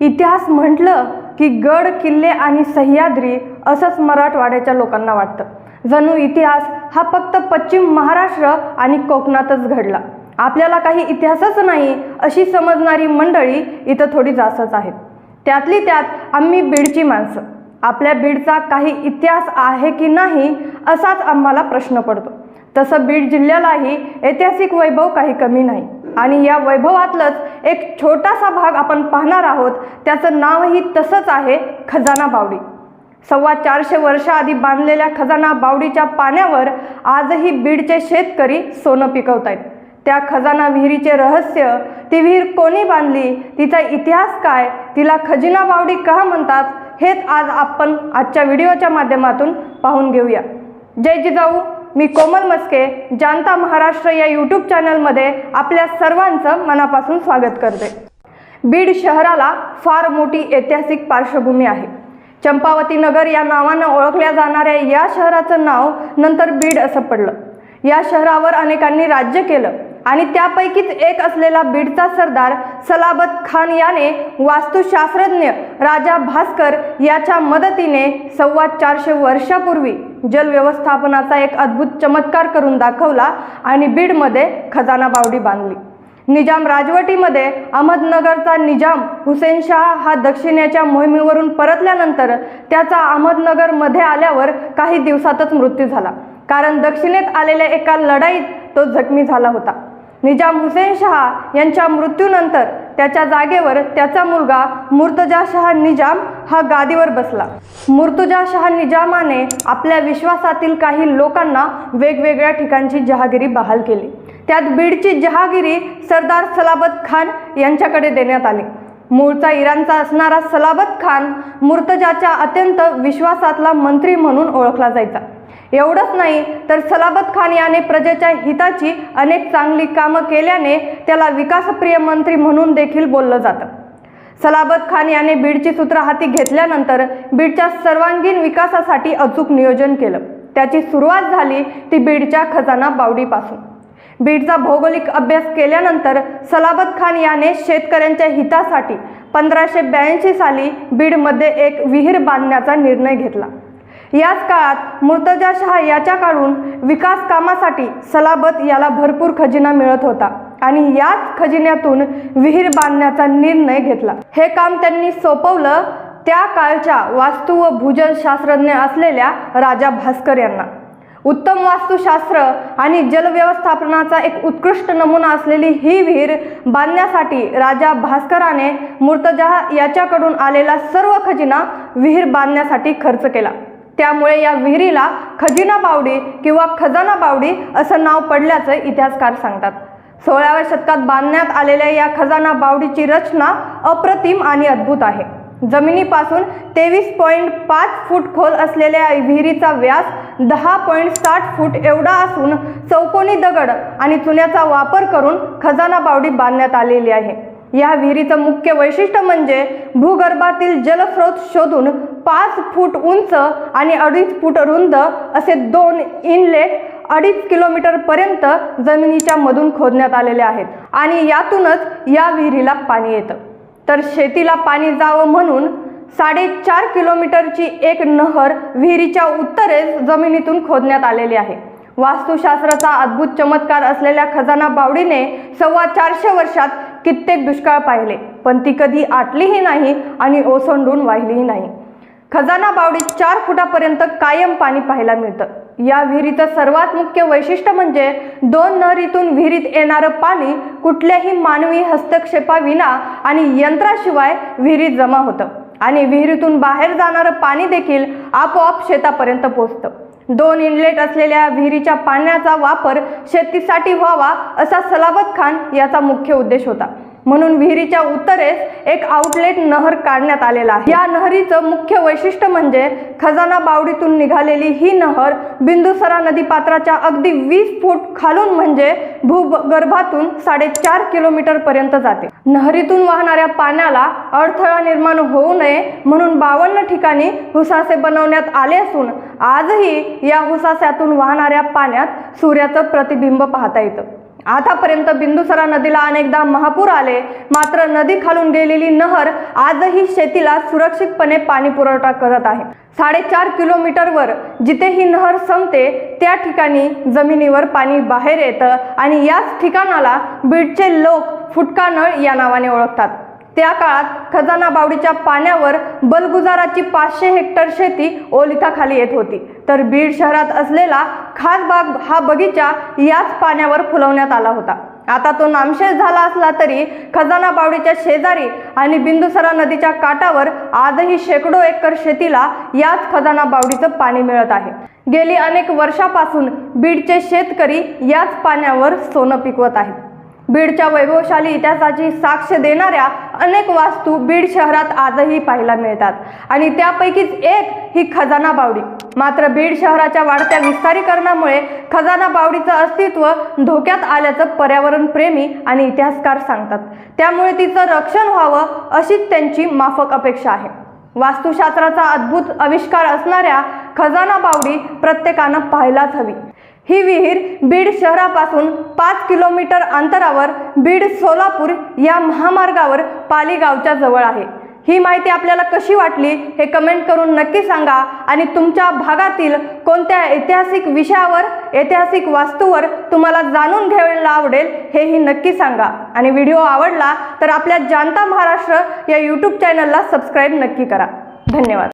इतिहास म्हटलं की गड किल्ले आणि सह्याद्री असंच मराठवाड्याच्या लोकांना वाटतं. जणू इतिहास हा फक्त पश्चिम महाराष्ट्र आणि कोकणातच घडला. आपल्याला काही इतिहासच नाही अशी समजणारी मंडळी इथं थोडी जास्तच आहेत. त्यातली त्यात आम्ही बीडची माणसं. आपल्या बीडचा काही इतिहास आहे की नाही असाच आम्हाला प्रश्न पडतो. तसं बीड जिल्ह्यालाही ऐतिहासिक वैभव काही कमी नाही. आणि या वैभवातलंच एक छोटासा भाग आपण पाहणार आहोत. त्याचं नावही तसंच आहे खजाना बावडी. सव्वा चारशे वर्षाआधी बांधलेल्या खजाना बावडीच्या पाण्यावर आजही बीडचे शेतकरी सोनं पिकवत आहेत त्या खजाना विहिरीचे रहस्य ती विहीर कोणी बांधली तिचा इतिहास काय तिला खजिना बावडी का म्हणतात हेच आज आपण आजच्या व्हिडिओच्या माध्यमातून पाहून घेऊया. जय जिजाऊ. मी कोमल मस्के जानता महाराष्ट्र या यूट्यूब चॅनलमध्ये आपल्या सर्वांचं मनापासून स्वागत करते. बीड शहराला फार मोठी ऐतिहासिक पार्श्वभूमी आहे. चंपावती नगर या नावानं ओळखल्या जाणाऱ्या या शहराचं नाव नंतर बीड असं पडलं. या शहरावर अनेकांनी राज्य केलं. आणि त्यापैकीच एक असलेला बीडचा सरदार सलाबत खान याने वास्तुशास्त्रज्ञ राजा भास्कर याच्या मदतीने सव्वा चारशे वर्षापूर्वी जल व्यवस्थापनाचा एक अद्भुत चमत्कार करून दाखवला आणि बीडमध्ये खजाना बावडी बांधली. निजाम राजवटीमध्ये अहमदनगरचा निजाम हुसेन शाह हा दक्षिणेच्या मोहिमेवरून परतल्यानंतर त्याचा अहमदनगरमध्ये आल्यावर काही दिवसातच मृत्यू झाला. कारण दक्षिणेत आलेल्या एका लढाईत तो जखमी झाला होता. निजाम हुसेन शहा यांच्या मृत्यूनंतर त्याच्या जागेवर त्याचा मुलगा मुर्तजा शहा निजाम हा गादीवर बसला. मुर्तजा शहा निजामाने आपल्या विश्वासातील काही लोकांना वेगवेगळ्या ठिकाणची जहागिरी बहाल केली. त्यात बीडची जहागिरी सरदार सलाबत खान यांच्याकडे देण्यात आली. मूळचा इराणचा असणारा सलाबत खान मुर्तजाच्या अत्यंत विश्वासातला मंत्री म्हणून ओळखला जायचा. एवढंच नाही तर सलाबत खान याने प्रजेच्या हिताची अनेक चांगली कामं केल्याने त्याला विकासप्रिय मंत्री म्हणून देखील बोललं जातं. सलाबत खान याने बीडची सूत्र हाती घेतल्यानंतर बीडच्या सर्वांगीण विकासासाठी अचूक नियोजन केलं. त्याची सुरुवात झाली ती बीडच्या खजाना बावडीपासून. बीडचा भौगोलिक अभ्यास केल्यानंतर सलाबत खान याने शेतकऱ्यांच्या हितासाठी पंधराशे ब्याऐंशी साली बीडमध्ये एक विहीर बांधण्याचा निर्णय घेतला. याच काळात मुर्तजा शहा याच्याकडून विकास कामासाठी सलाबत याला भरपूर खजिना मिळत होता आणि याच खजिन्यातून विहीर बांधण्याचा निर्णय घेतला. हे काम त्यांनी सोपवलं त्या काळच्या वास्तू व भूजल शास्त्रज्ञ असलेल्या राजा भास्कर यांना. उत्तम वास्तुशास्त्र आणि जलव्यवस्थापनाचा एक उत्कृष्ट नमुना असलेली ही विहीर बांधण्यासाठी राजा भास्कराने मुर्तजा याच्याकडून आलेला सर्व खजिना विहीर बांधण्यासाठी खर्च केला. त्यामुळे या विहिरीला खजिना बावडी किंवा खजाना बावडी असं नाव पडल्याचं इतिहासकार सांगतात. सोळाव्या शतकात बांधण्यात आलेल्या या खजाना बावडीची रचना अप्रतिम आणि अद्भुत आहे. जमिनीपासून तेवीस पॉईंट पाच फूट खोल असलेल्या विहिरीचा व्यास दहा पॉईंट साठ फूट एवढा असून चौकोनी दगड आणि चुन्याचा वापर करून खजाना बावडी बांधण्यात आलेली आहे. या विहिरीचं मुख्य वैशिष्ट्य म्हणजे भूगर्भातील जलस्रोत शोधून पाच फूट उंच आणि अडीच फूट रुंद असे दोन इनलेट अडीच किलोमीटरपर्यंत जमिनीच्या मधून खोदण्यात आलेले आहेत. आणि यातूनच या विहिरीला पाणी येतं. तर शेतीला पाणी जावं म्हणून साडेचार किलोमीटरची एक नहर विहिरीच्या उत्तरेस जमिनीतून खोदण्यात आलेली आहे. वास्तुशास्त्राचा अद्भुत चमत्कार असलेल्या खजाना बावडीने सव्वा चारशे वर्षात कित्येक दुष्काळ पाहिले पण ती कधी आटलीही नाही आणि ओसंडून वाहिलीही नाही. खजाना बावडीत चार फुटापर्यंत कायम पाणी पाहायला मिळतं. या विहिरीचं सर्वात मुख्य वैशिष्ट्य म्हणजे दोन नहरीतून विहिरीत येणारं पाणी कुठल्याही मानवी हस्तक्षेपाविना आणि यंत्राशिवाय विहिरीत जमा होतं. आणि विहिरीतून बाहेर जाणारं पाणी देखील आपोआप शेतापर्यंत पोहोचतं. दोन इनलेट असलेल्या विहिरीच्या पाण्याचा वापर शेतीसाठी व्हावा असा सलाबत खान याचा मुख्य उद्देश होता. म्हणून विहिरीच्या उत्तरेस एक आउटलेट नहर काढण्यात आलेला आहे. या नहरीचं मुख्य वैशिष्ट्य म्हणजे खजाना बावडीतून निघालेली ही नहर बिंदुसरा नदीपात्राच्या अगदी वीस फूट खालून म्हणजे भूगर्भातून साडेचार किलोमीटर पर्यंत जाते. नहरीतून वाहणाऱ्या पाण्याला अडथळा निर्माण होऊ नये म्हणून बावन्न ठिकाणी हुसासे बनवण्यात आले असून आजही या हुसास्यातून वाहणाऱ्या पाण्यात सूर्याचं प्रतिबिंब पाहता येतं. आतापर्यंत बिंदुसरा नदीला अनेकदा महापूर आले मात्र नदी खालून गेलेली नहर आजही शेतीला सुरक्षितपणे पाणी पुरवठा करत आहे. साडेचार किलोमीटरवर जिथे ही नहर संपते त्या ठिकाणी जमिनीवर पाणी बाहेर येतं आणि याच ठिकाणाला बीडचे लोक फुटका नळ या नावाने ओळखतात. त्या काळात खजाना बावडीच्या पाण्यावर बलगुजाराची पाचशे हेक्टर शेती ओलिताखाली येत होती. तर बीड शहरात असलेला खासबाग हा बगीचा याच पाण्यावर फुलवण्यात आला होता. आता तो नामशेष झाला असला तरी खजाना बावडीच्या शेजारी आणि बिंदुसरा नदीच्या काठावर आजही शेकडो एकर शेतीला याच खजाना बावडीचं पाणी मिळत आहे. गेली अनेक वर्षापासून बीडचे शेतकरी याच पाण्यावर सोनं पिकवत आहेत. बीडच्या वैभवशाली इतिहासाची साक्ष देणाऱ्या अनेक वास्तू बीड शहरात आजही पाहायला मिळतात. आणि त्यापैकीच एक ही खजाना बावडी. मात्र बीड शहराच्या वाढत्या विस्तारीकरणामुळे खजाना बावडीचं अस्तित्व धोक्यात आल्याचं पर्यावरण प्रेमी आणि इतिहासकार सांगतात. त्यामुळे तिचं रक्षण व्हावं अशीच त्यांची माफक अपेक्षा आहे. वास्तुशास्त्राचा अद्भुत आविष्कार असणाऱ्या खजाना बावडी प्रत्येकानं पाहायलाच हवी. ही विहीर बीड शहरापासून पाच किलोमीटर अंतरावर बीड सोलापूर या महामार्गावर पालीगावच्या जवळ आहे. ही माहिती आपल्याला कशी वाटली हे कमेंट करून नक्की सांगा आणि तुमच्या भागातील कोणत्या ऐतिहासिक विषयावर ऐतिहासिक वास्तूवर तुम्हाला जाणून घ्यायला आवडेल हेही नक्की सांगा. आणि व्हिडिओ आवडला तर आपल्या जानता महाराष्ट्र या यूट्यूब चॅनलला सबस्क्राईब नक्की करा. धन्यवाद.